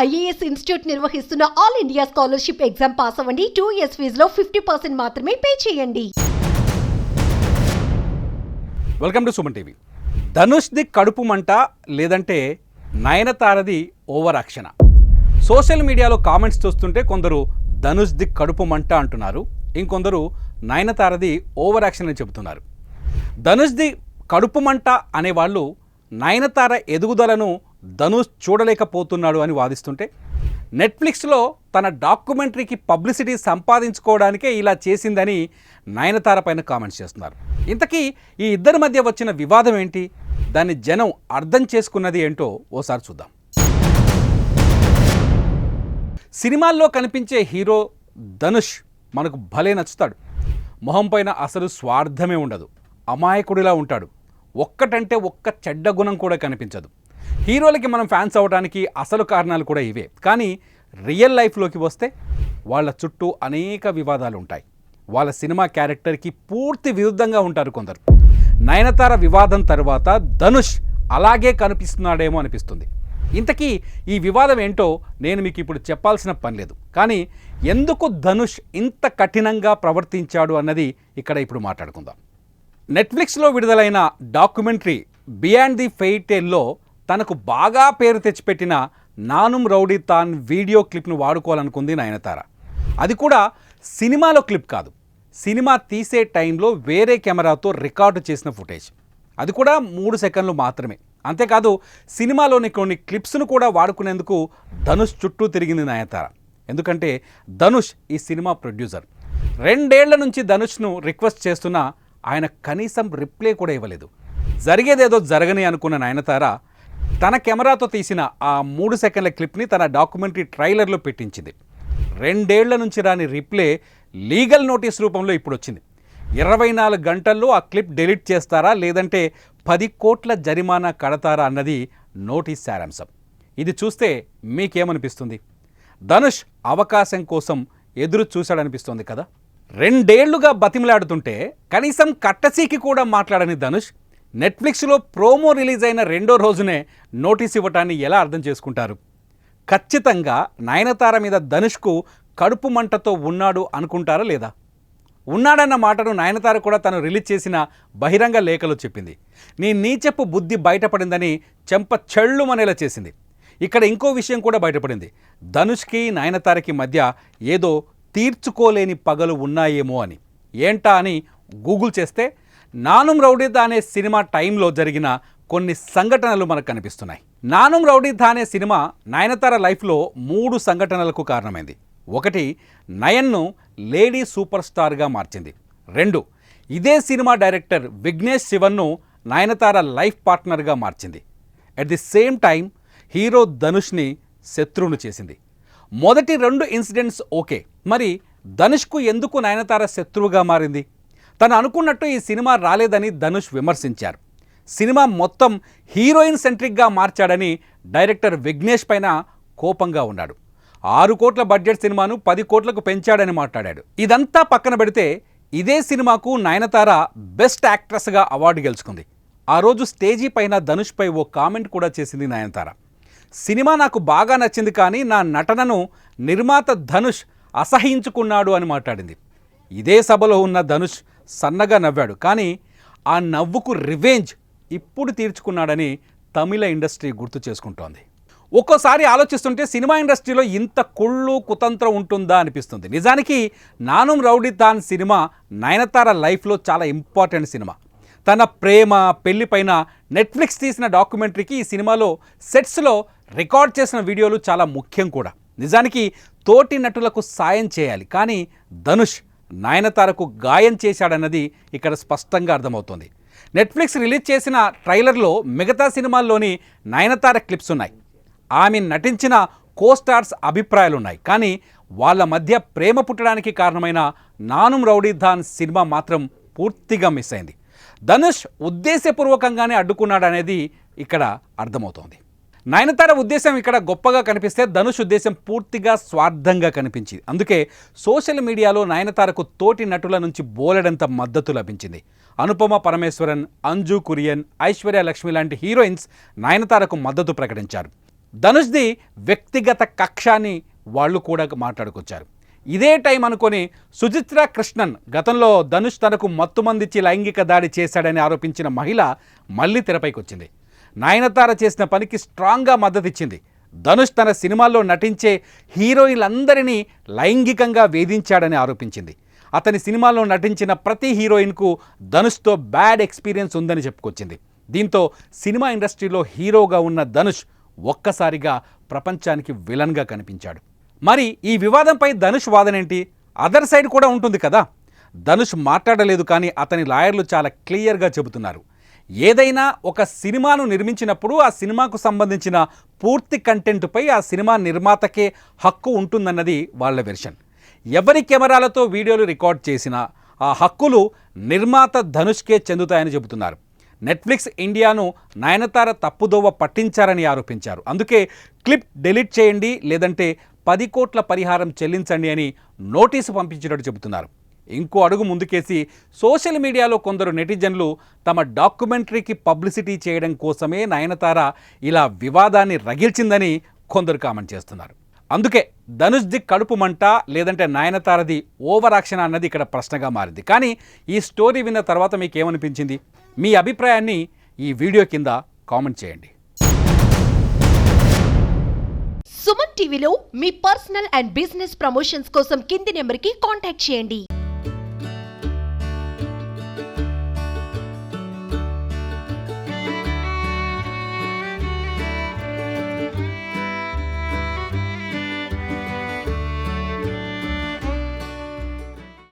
IAS institute నిర్వహిస్తున్న all India scholarship exam pass అవ్వండి. Two years ఫీజులో ఫిఫ్టీ పర్సెంట్ మాత్రమే పే చేయండి. Welcome to Suman TV. ధనుష్ది కడుపు మంట లేదంటే నయనతారది ఓవర్ అక్షణ సోషల్ మీడియాలో కామెంట్స్ చూస్తుంటే కొందరు ధనుష్ది కడుపు మంట అంటున్నారు. ఇంకొందరు నయనతారది ఓవర్ యాక్షన్ అని చెబుతున్నారు. ధనుష్ది కడుపు మంట అనేవాళ్ళు నయనతార ఎదుగుదలను ధనుష్ చూడలేకపోతున్నాడు అని వాదిస్తుంటే నెట్ఫ్లిక్స్లో తన డాక్యుమెంటరీకి పబ్లిసిటీ సంపాదించుకోవడానికే ఇలా చేసిందని నయనతార పైన కామెంట్స్ చేస్తున్నారు. ఇంతకీ ఈ ఇద్దరి మధ్య వచ్చిన వివాదం ఏంటి? దాన్ని జనం అర్థం చేసుకున్నది ఏంటో ఓసారి చూద్దాం. సినిమాల్లో కనిపించే హీరో ధనుష్ మనకు భలే నచ్చుతాడు. మొహం పైన అసలు స్వార్థమే ఉండదు. అమాయకుడిలా ఉంటాడు. ఒక్కటంటే ఒక్క చెడ్డ గుణం కూడా కనిపించదు. హీరోలకి మనం ఫ్యాన్స్ అవ్వడానికి అసలు కారణాలు కూడా ఇవే. కానీ రియల్ లైఫ్లోకి వస్తే వాళ్ళ చుట్టూ అనేక వివాదాలు ఉంటాయి. వాళ్ళ సినిమా క్యారెక్టర్కి పూర్తి విరుద్ధంగా ఉంటారు కొందరు. నయనతార వివాదం తర్వాత ధనుష్ అలాగే కనిపిస్తున్నాడేమో అనిపిస్తుంది. ఇంతకీ ఈ వివాదం ఏంటో నేను మీకు ఇప్పుడు చెప్పాల్సిన పని లేదు. కానీ ఎందుకు ధనుష్ ఇంత కఠినంగా ప్రవర్తించాడు అన్నది ఇక్కడ ఇప్పుడు మాట్లాడుకుందాం. నెట్ఫ్లిక్స్లో విడుదలైన డాక్యుమెంటరీ బియాండ్ ది ఫెయిటేల్లో తనకు బాగా పేరు తెచ్చిపెట్టిన నానుం రౌడీ తాన్ వీడియో క్లిప్ను వాడుకోవాలనుకుంది నయనతార. అది కూడా సినిమాలో క్లిప్ కాదు. సినిమా తీసే టైంలో వేరే కెమెరాతో రికార్డు చేసిన ఫుటేజ్. అది కూడా మూడు సెకండ్లు మాత్రమే. అంతేకాదు సినిమాలోని కొన్ని క్లిప్స్ను కూడా వాడుకునేందుకు ధనుష్ చుట్టూ తిరిగింది నయనతార. ఎందుకంటే ధనుష్ ఈ సినిమా ప్రొడ్యూసర్. రెండేళ్ళ నుంచి ధనుష్ను రిక్వెస్ట్ చేస్తున్నా ఆయన కనీసం రిప్లై కూడా ఇవ్వలేదు. జరిగేదేదో జరగని అనుకున్న నయనతార తన కెమెరాతో తీసిన ఆ మూడు సెకండ్ల క్లిప్ని తన డాక్యుమెంటరీ ట్రైలర్లో పెట్టించింది. రెండేళ్ళ నుంచి రాని రిప్లే లీగల్ నోటీస్ రూపంలో ఇప్పుడు వచ్చింది ఇరవై నాలుగు గంటల్లో ఆ క్లిప్ డెలీట్ చేస్తారా లేదంటే పది కోట్ల జరిమానా కడతారా అన్నది నోటీస్ సారాంశం. ఇది చూస్తే మీకేమనిపిస్తుంది? ధనుష్ అవకాశం కోసం ఎదురు చూశాడనిపిస్తోంది కదా? రెండేళ్ళుగా బతిమలాడుతుంటే కనీసం కట్టసీకి కూడా మాట్లాడని ధనుష్ నెట్ఫ్లిక్స్లో ప్రోమో రిలీజ్ అయిన రెండో రోజునే నోటీస్ ఇవ్వటాన్ని ఎలా అర్థం చేసుకుంటారు? ఖచ్చితంగా నయనతార మీద ధనుష్కు కడుపు మంటతో ఉన్నాడు అనుకుంటారా లేదా? ఉన్నాడన్న మాటను నయనతార కూడా తను రిలీజ్ చేసిన బహిరంగ లేఖలో చెప్పింది. నీ నీచపు బుద్ధి బయటపడిందని చెంప చెళ్ళుమనేలా చేసింది. ఇక్కడ ఇంకో విషయం కూడా బయటపడింది. ధనుష్కి నయనతారకి మధ్య ఏదో తీర్చుకోలేని పగలు ఉన్నాయేమో అని. ఏంటా అని గూగుల్ చేస్తే నానుం రౌడీదా అనే సినిమా టైంలో జరిగిన కొన్ని సంఘటనలు మనకు కనిపిస్తున్నాయి. నానుం రౌడీదా అనే సినిమా నయనతార లైఫ్లో మూడు సంఘటనలకు కారణమైంది. ఒకటి నయన్ను లేడీ సూపర్ స్టార్గా మార్చింది. రెండు ఇదే సినిమా డైరెక్టర్ విఘ్నేష్ శివన్ను నయనతార లైఫ్ పార్ట్నర్గా మార్చింది. At the same time hero ధనుష్ని శత్రువును చేసింది. మొదటి రెండు ఇన్సిడెంట్స్ ఓకే మరి ధనుష్కు ఎందుకు నయనతార శత్రువుగా మారింది? తను అనుకున్నట్టు ఈ సినిమా రాలేదని ధనుష్ విమర్శించారు. సినిమా మొత్తం హీరోయిన్ సెంట్రిక్గా మార్చాడని డైరెక్టర్ విఘ్నేష్ పైన కోపంగా ఉన్నాడు. ఆరు కోట్ల బడ్జెట్ సినిమాను పది కోట్లకు పెంచాడని మాట్లాడాడు. ఇదంతా పక్కన పెడితే ఇదే సినిమాకు నయనతార బెస్ట్ యాక్ట్రెస్గా అవార్డు గెలుచుకుంది. ఆ రోజు స్టేజీ పైన ధనుష్పై ఓ కామెంట్ కూడా చేసింది నయనతార. సినిమా నాకు బాగా నచ్చింది కానీ నా నటనను నిర్మాత ధనుష్ అసహించుకున్నాడు అని మాట్లాడింది. ఇదే సభలో ఉన్న ధనుష్ సన్నగా నవ్వాడు. కానీ ఆ నవ్వుకు రివెంజ్ ఇప్పుడు తీర్చుకున్నాడని తమిళ ఇండస్ట్రీ గుర్తు చేసుకుంటోంది. ఒక్కోసారి ఆలోచిస్తుంటే సినిమా ఇండస్ట్రీలో ఇంత కుళ్ళు కుతంత్రం ఉంటుందా అనిపిస్తుంది. నిజానికి నానుం రౌడీ తాన్ సినిమా నయనతార లైఫ్లో చాలా ఇంపార్టెంట్ సినిమా. తన ప్రేమ పెళ్ళిపైన నెట్ఫ్లిక్స్ తీసిన డాక్యుమెంటరీకి ఈ సినిమాలో సెట్స్లో రికార్డ్ చేసిన వీడియోలు చాలా ముఖ్యం కూడా. నిజానికి తోటి నటులకు సాయం చేయాలి. కానీ ధనుష్ నయనతారకు గాయం చేశాడన్నది ఇక్కడ స్పష్టంగా అర్థమవుతోంది. నెట్ఫ్లిక్స్ రిలీజ్ చేసిన ట్రైలర్లో మిగతా సినిమాల్లోని నయనతార క్లిప్స్ ఉన్నాయి. ఆమె నటించిన కోస్టార్స్ అభిప్రాయాలున్నాయి. అభిప్రాయాలు ఉన్నాయి కానీ వాళ్ళ మధ్య ప్రేమ పుట్టడానికి కారణమైన నానుం రౌడీ ధాన్ సినిమా మాత్రం పూర్తిగా మిస్ అయింది. ధనుష్ ఉద్దేశపూర్వకంగానే అడ్డుకున్నాడనేది ఇక్కడ అర్థమవుతోంది. నయనతార ఉద్దేశం ఇక్కడ గొప్పగా కనిపిస్తే ధనుష్ ఉద్దేశం పూర్తిగా స్వార్థంగా కనిపించింది. అందుకే సోషల్ మీడియాలో నయనతారకు తోటి నటుల నుంచి బోలెడంత మద్దతు లభించింది. అనుపమ పరమేశ్వరన్ అంజు కురియన్ ఐశ్వర్య లక్ష్మి లాంటి హీరోయిన్స్ నయనతారకు మద్దతు ప్రకటించారు. ధనుష్ది వ్యక్తిగత కక్షాన్ని వాళ్ళు కూడా మాట్లాడుకొచ్చారు. ఇదే టైం అనుకొని సుచిత్ర కృష్ణన్ గతంలో ధనుష్ తనకు మత్తుమందిచ్చి లైంగిక దాడి చేశాడని ఆరోపించిన మహిళ మళ్ళీ తెరపైకి వచ్చింది నాయనతార చేసిన పనికి స్ట్రాంగ్గా మద్దతిచ్చింది. ధనుష్ తన సినిమాల్లో నటించే హీరోయిన్లందరినీ లైంగికంగా వేధించాడని ఆరోపించింది. అతని సినిమాల్లో నటించిన ప్రతి హీరోయిన్కు ధనుష్తో బ్యాడ్ ఎక్స్పీరియన్స్ ఉందని చెప్పుకొచ్చింది. దీంతో సినిమా ఇండస్ట్రీలో హీరోగా ఉన్న ధనుష్ ఒక్కసారిగా ప్రపంచానికి విలన్గా కనిపించాడు. మరి ఈ వివాదంపై ధనుష్ వాదనేంటి? అదర్ సైడ్ కూడా ఉంటుంది కదా. ధనుష్ మాట్లాడలేదు కానీ అతని లాయర్లు చాలా క్లియర్గా చెబుతున్నారు. ఏదైనా ఒక సినిమాను నిర్మించినప్పుడు ఆ సినిమాకు సంబంధించిన పూర్తి కంటెంట్పై ఆ సినిమా నిర్మాతకే హక్కు ఉంటుందన్నది వాళ్ళ వెర్షన్. ఎవరి కెమెరాలతో వీడియోలు రికార్డ్ చేసినా ఆ హక్కులు నిర్మాత ధనుష్కే చెందుతాయని చెబుతున్నారు. నెట్ఫ్లిక్స్ ఇండియాను నయనతార తప్పుదోవ పట్టించారని ఆరోపించారు. అందుకే క్లిప్ డెలీట్ చేయండి లేదంటే పది కోట్ల పరిహారం చెల్లించండి అని నోటీసు పంపించినట్టు చెబుతున్నారు. ఇంకో అడుగు ముందుకేసి సోషల్ మీడియాలో కొందరు నెటిజన్లు తమ డాక్యుమెంటరీకి పబ్లిసిటీ చేయడం కోసమే నయనతార ఇలా వివాదాన్ని రగిల్చిందని కొందరు కామెంట్ చేస్తున్నారు. అందుకే ధనుష్ది కడుపు మంట లేదంటే నయనతారది ఓవర్ యాక్షన్ అన్నది ఇక్కడ ప్రశ్నగా మారింది. కానీ ఈ స్టోరీ విన్న తర్వాత మీకు ఏమనిపించింది మీ అభిప్రాయాన్ని ఈ వీడియో కింద కామెంట్ చేయండి. సుమన్ టీవీలో మీ పర్సనల్ అండ్ బిజినెస్ ప్రమోషన్స్ కోసం కింది నెంబర్కి కాంటాక్ట్ చేయండి.